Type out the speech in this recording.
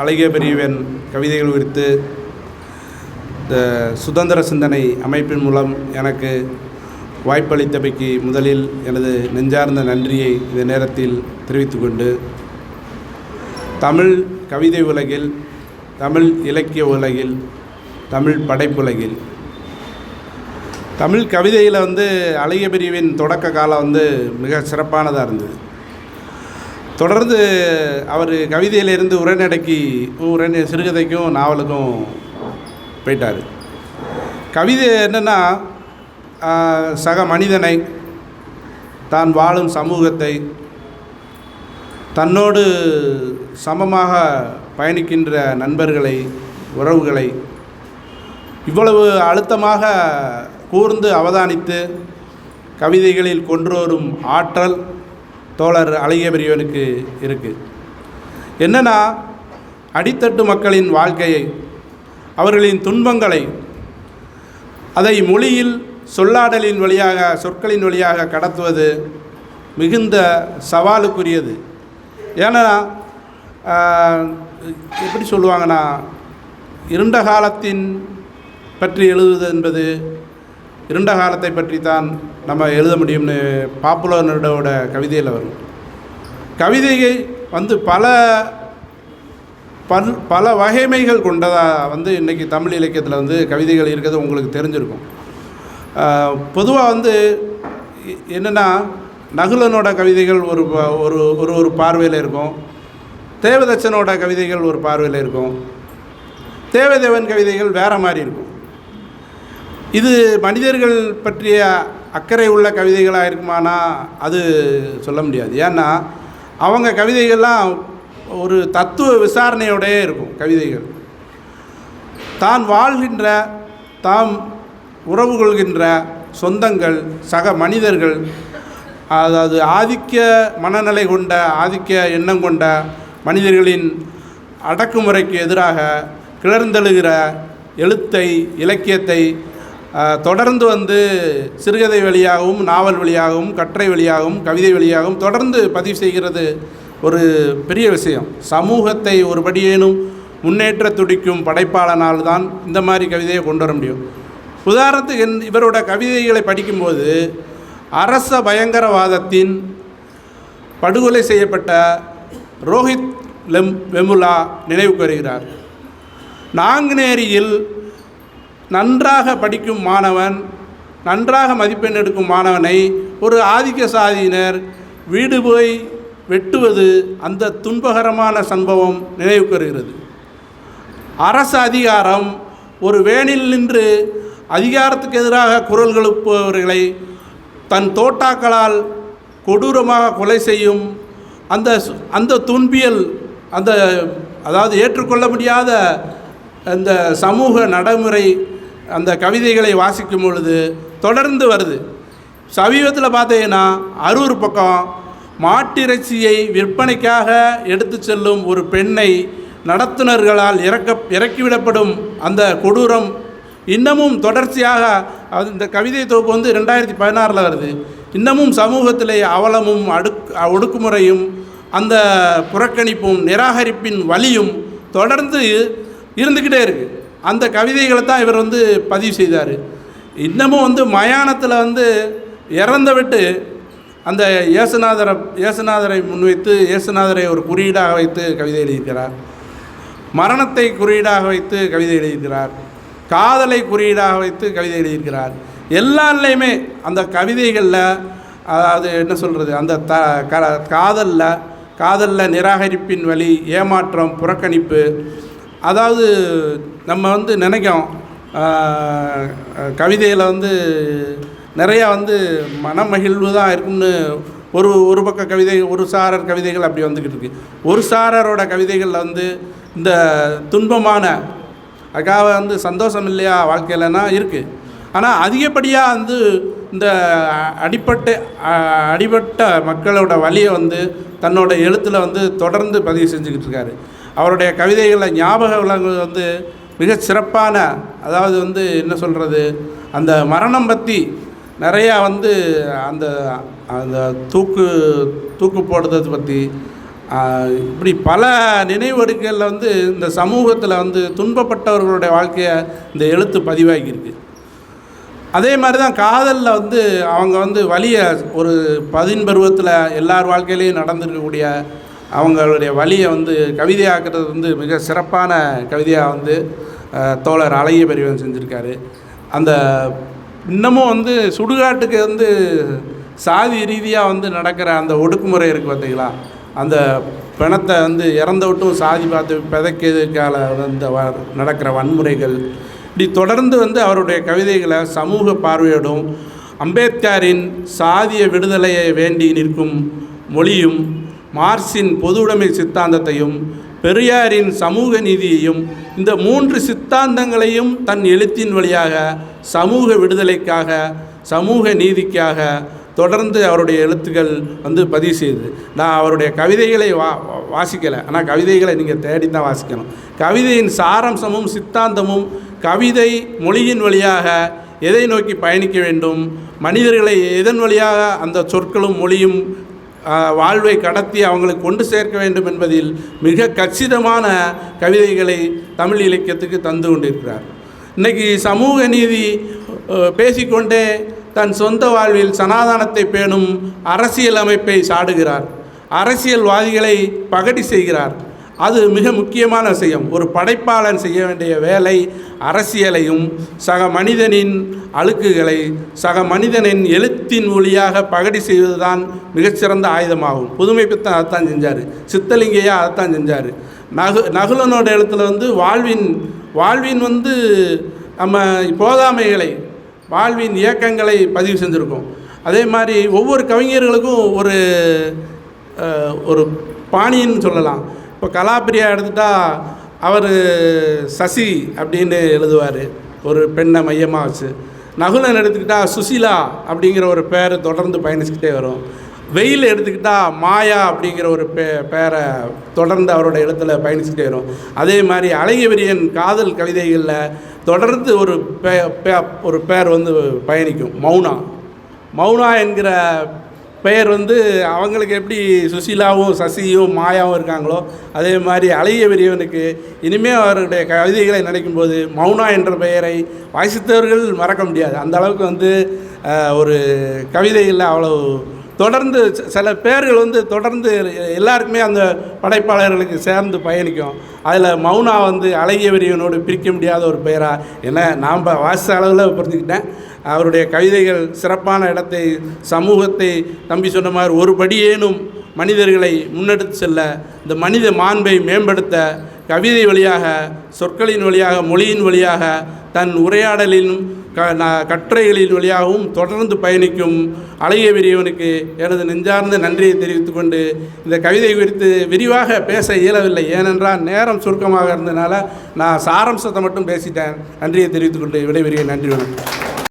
அழகிய பெரியவன் கவிதைகள் குறித்து இந்த சுதந்திர சிந்தனை அமைப்பின் மூலம் எனக்கு வாய்ப்பளித்தமைக்கு முதலில் எனது நெஞ்சார்ந்த நன்றியை இந்த நேரத்தில் தெரிவித்துக்கொண்டு தமிழ் கவிதை உலகில் தமிழ் இலக்கிய உலகில் தமிழ் படைப்புலகில் தமிழ் கவிதையில் வந்து அழகிய பிரிவின் தொடக்க காலம் வந்து மிக சிறப்பானதாக இருந்தது. தொடர்ந்து அவர் கவிதையிலிருந்து உரைநடைக்கு உரை சிறுகதைக்கும் நாவலுக்கும் போயிட்டார். கவிதை என்னென்னா சக மனிதனை தான் வாழும் சமூகத்தை தன்னோடு சமமாக பயணிக்கின்ற நண்பர்களை உறவுகளை இவ்வளவு அழுத்தமாக கூர்ந்து அவதானித்து கவிதைகளில் கொண்டு வரும் ஆற்றல் தோழர் அழகிய பெரியவனுக்கு இருக்குது என்னென்னா அடித்தட்டு மக்களின் வாழ்க்கையை அவர்களின் துன்பங்களை அதை மொழியில் சொல்லாடலின் வழியாக சொற்களின் வழியாக கடத்துவது மிகுந்த சவாலுக்குரியது. ஏன்னா எப்படி சொல்லுவாங்கன்னா இருண்ட காலத்தின் பற்றி எழுதுவது என்பது இருண்ட காலத்தை பற்றி தான் நம்ம எழுத முடியும்னு பாப்புலரோட கவிதையில் வரும். கவிதையை வந்து பல பல் பல வகைமைகள் கொண்டதாக வந்து இன்றைக்கி தமிழ் இலக்கியத்தில் வந்து கவிதைகள் இருக்கிறது உங்களுக்கு தெரிஞ்சிருக்கும். பொதுவாக வந்து என்னென்னா நகுலனோட கவிதைகள் ஒரு ப- ஒரு ஒரு ஒரு பார்வையில் இருக்கும். தேவதச்சனோட கவிதைகள் ஒரு பார்வையில் இருக்கும். தேவதேவன் கவிதைகள் வேறு மாதிரி இருக்கும். இது மனிதர்கள் பற்றிய அக்கறை உள்ள கவிதைகளாக இருக்குமானா அது சொல்ல முடியாது. ஏன்னா அவங்க கவிதைகள்லாம் ஒரு தத்துவ விசாரணையோடயே இருக்கும் கவிதைகள். தான் வாழ்கின்ற தாம் உறவு கொள்கின்ற சொந்தங்கள் சக மனிதர்கள் அதாவது ஆதிக்க மனநிலை கொண்ட ஆதிக்க எண்ணம் கொண்ட மனிதர்களின் அடக்குமுறைக்கு எதிராக கிளர்ந்தெழுகிற எழுத்தை இலக்கியத்தை தொடர்ந்து வந்து சிறுகதை வழியாகவும் நாவல் வழியாகவும் கட்டுரை வழியாகவும் கவிதை வழியாகவும் தொடர்ந்து பதிவு செய்கிறது ஒரு பெரிய விஷயம். சமூகத்தை ஒரு படியேனும் முன்னேற்ற துடிக்கும் படைப்பாளனால் தான் இந்த மாதிரி கவிதையை கொண்டு வர முடியும். உதாரணத்துக்கு என் இவரோட கவிதைகளை படிக்கும்போது அரச பயங்கரவாதத்தின் படுகொலை செய்யப்பட்ட ரோஹித் லெம் வெமுலா நினைவுக்கு வருகிறார். நாங்குநேரியில் நன்றாக படிக்கும் மாணவன் நன்றாக மதிப்பெண் எடுக்கும் மாணவனை ஒரு ஆதிக்க சாதியினர் வீடு போய் வெட்டுவது அந்த துன்பகரமான சம்பவம் நினைவுக்கு வருகிறது. அரசு அதிகாரம் ஒரு வேனில் நின்று அதிகாரத்துக்கு எதிராக குரல் எழுப்புபவர்களை தன் தோட்டாக்களால் கொடூரமாக கொலை செய்யும் அந்த அந்த துன்பியல் அந்த அதாவது ஏற்றுக்கொள்ள முடியாத அந்த சமூக நடைமுறை அந்த கவிதைகளை வாசிக்கும் பொழுது தொடர்ந்து வருது. சமீபத்தில் பார்த்தீங்கன்னா அரூர் பக்கம் மாட்டிறைச்சியை விற்பனைக்காக எடுத்து செல்லும் ஒரு பெண்ணை நடத்துனர்களால் இறக்க இறக்கிவிடப்படும் அந்த கொடூரம் இன்னமும் தொடர்ச்சியாக அது இந்த கவிதை தொகுப்பு வந்து ரெண்டாயிரத்தி பதினாறில் வருது. இன்னமும் சமூகத்திலே அவலமும் அடுக் ஒடுக்குமுறையும் அந்த புறக்கணிப்பும் நிராகரிப்பின் வலியும் தொடர்ந்து இருந்துக்கிட்டே இருக்குது அந்த கவிதைகளை தான் இவர் வந்து பதிவு செய்தார். இன்னமும் வந்து மயானத்தில் வந்து இறந்த விட்டு அந்த இயேசுநாதரை இயேசுநாதரை முன்வைத்து இயேசுநாதரை ஒரு குறியீடாக வைத்து கவிதை எழுதியிருக்கிறார். மரணத்தை குறியீடாக வைத்து கவிதை எழுதியிருக்கிறார். காதலை குறியீடாக வைத்து கவிதை எழுதியிருக்கிறார். எல்லாருலேயுமே அந்த கவிதைகளில் அதாவது என்ன சொல்கிறது அந்த த க காதலில் காதலில் நிராகரிப்பின் வழி ஏமாற்றம் புறக்கணிப்பு அதாவது நம்ம வந்து நினைக்கிறோம் கவிதையில் வந்து நிறையா வந்து மனமகிழ்வு தான் இருக்கும்னு ஒரு ஒரு பக்க கவிதை ஒரு சாரர் கவிதைகள் அப்படி வந்துக்கிட்டு இருக்கு. ஒரு சாரரோட கவிதைகளில் வந்து இந்த துன்பமான அதுக்காக வந்து சந்தோஷம் இல்லையா வாழ்க்கையிலனா இருக்குது ஆனால் அதிகப்படியாக வந்து இந்த அடிப்பட்ட அடிபட்ட மக்களோட வழியை வந்து தன்னோட எழுத்தில் வந்து தொடர்ந்து பதிவு செஞ்சுக்கிட்டு இருக்காரு. அவருடைய கவிதைகளில் ஞாபக விலங்குகள் வந்து மிக சிறப்பான அதாவது வந்து என்ன சொல்கிறது அந்த மரணம் பற்றி நிறையா வந்து அந்த அந்த தூக்கு தூக்கு போடுறது பற்றி இப்படி பல நினைவடுக்கைகளில் வந்து இந்த சமூகத்தில் வந்து துன்பப்பட்டவர்களுடைய வாழ்க்கையை இந்த எழுத்து பதிவாகியிருக்கு. அதே மாதிரி தான் காதலில் வந்து அவங்க வந்து வலியை ஒரு பதின் பருவத்தில் எல்லார் வாழ்க்கையிலையும் நடந்திருக்கக்கூடிய அவங்களுடைய வழியை வந்து கவிதையாக்குறது வந்து மிக சிறப்பான கவிதையாக வந்து தோழர் அழகிய பெரியவன் செஞ்சுருக்காரு. அந்த இன்னமும் வந்து சுடுகாட்டுக்கு வந்து சாதி ரீதியாக வந்து நடக்கிற அந்த ஒடுக்குமுறை இருக்குது பார்த்தீங்களா அந்த பிணத்தை வந்து இறந்த விட்டும் சாதி பார்த்து பிதைக்கிறதுக்கால அந்த வ நடக்கிற வன்முறைகள். இப்படி தொடர்ந்து வந்து அவருடைய கவிதைகளை சமூக பார்வையோடும் அம்பேத்கரின் சாதிய விடுதலையை வேண்டி நிற்கும் மொழியும் மார்க்சின் பொதுவுடைமை சித்தாந்தத்தையும் பெரியாரின் சமூக நீதியையும் இந்த மூன்று சித்தாந்தங்களையும் தன் எழுத்தின் வழியாக சமூக விடுதலைக்காக சமூக நீதிக்காக தொடர்ந்து அவருடைய எழுத்துக்கள் வந்து பதிவு செய்யுது நான் அவருடைய கவிதைகளை வா வாசிக்கலை. ஆனால் கவிதைகளை நீங்கள் தேடி தான் வாசிக்கணும். கவிதையின் சாரம்சமும் சித்தாந்தமும் கவிதை மொழியின் வழியாக எதை நோக்கி பயணிக்க வேண்டும் மனிதர்களை எதன் வழியாக அந்த சொற்களும் மொழியும் வாழ்வை கடத்தி அவங்களுக்கு கொண்டு சேர்க்க வேண்டும் என்பதில் மிக கச்சிதமான கவிதைகளை தமிழ் இலக்கியத்துக்கு தந்து கொண்டிருக்கிறார். இன்னைக்கு சமூக நீதி பேசிக்கொண்டே தன் சொந்த வாழ்வில் சனாதானத்தை பேணும் அரசியல் அமைப்பை சாடுகிறார். அரசியல்வாதிகளை பகடி செய்கிறார். அது மிக முக்கியமான விஷயம். ஒரு படைப்பாளன் செய்ய வேண்டிய வேலை அரசியலையும் சக மனிதனின் அழுக்குகளை சக மனிதனின் எழுத்தின் ஒளியாக பகடி செய்வதுதான் மிகச்சிறந்த ஆயுதமாகும். புதுமை பித்தன் அதைத்தான் செஞ்சார். சித்தலிங்கையா அதைத்தான் செஞ்சார். நகு நகுலனோட எழுத்துல வந்து வாழ்வின் வாழ்வின் வந்து நம்ம போதாமைகளை வாழ்வின் இயக்கங்களை பதிவு செஞ்சுருக்கோம். அதே மாதிரி ஒவ்வொரு கவிஞர்களுக்கும் ஒரு ஒரு பாணின்னு சொல்லலாம். இப்போ கலாப்பிரியா எடுத்துட்டால் அவர் சசி அப்படின்னு எழுதுவார். ஒரு பெண்ணை மையமாக வச்சு. நகுலன் எடுத்துக்கிட்டால் சுசிலா அப்படிங்கிற ஒரு பேரை தொடர்ந்து பயணிச்சுக்கிட்டே வரும். வெயில் எடுத்துக்கிட்டால் மாயா அப்படிங்கிற ஒரு பே பேரை தொடர்ந்து அவரோட எழுத்துல பயணிச்சுட்டே வரும். அதே மாதிரி அழகியவரியன் காதல் கவிதைகளில் தொடர்ந்து ஒரு பே- ஒரு பேர் வந்து பயணிக்கும். மௌனா. மௌனா என்கிற பெயர் வந்து அவங்களுக்கு எப்படி சுசிலாவும் சசியும் மாயாவும் இருக்காங்களோ அதே மாதிரி அழகிய பெரியவனுக்கு இனிமேல் அவருடைய கவிதைகளை நினைக்கும் போது மௌனா என்ற பெயரை வாசித்தவர்கள் மறக்க முடியாது. அந்த அளவுக்கு வந்து ஒரு கவிதைகளில் அவ்வளோ தொடர்ந்து ச- சில பேர்கள் வந்து தொடர்ந்து எல்லாருக்குமே அந்த படைப்பாளர்களுக்கு சேர்ந்து பயணிக்கும். அதில் மௌனா வந்து அழகிய பிரிக்க முடியாத ஒரு பெயராக என்ன நாம் வாசித்த அளவில் புரிஞ்சுக்கிட்டேன். அவருடைய கவிதைகள் சிறப்பான இடத்தை சமூகத்தை தம்பி சொன்ன மாதிரி ஒரு படியேனும் மனிதர்களை முன்னெடுத்து செல்ல இந்த மனித மாண்பை மேம்படுத்த கவிதை வழியாக சொற்களின் வழியாக மொழியின் வழியாக தன் உரையாடலிலும் க ந- கட்டுரைகளின் வழியாகவும் தொடர்ந்து பயணிக்கும் அழகிய பெரியவனுக்கு எனது நெஞ்சார்ந்த நன்றியை தெரிவித்துக் கொண்டு இந்த கவிதை குறித்து விரிவாக பேச இயலவில்லை. ஏனென்றால் நேரம் சுருக்கமாக இருந்ததுனால நான் சாரம்சத்தை மட்டும் பேசிட்டேன். நன்றியை தெரிவித்துக்கொண்டு விடைபெறுகிறேன். நன்றி வணக்கம்.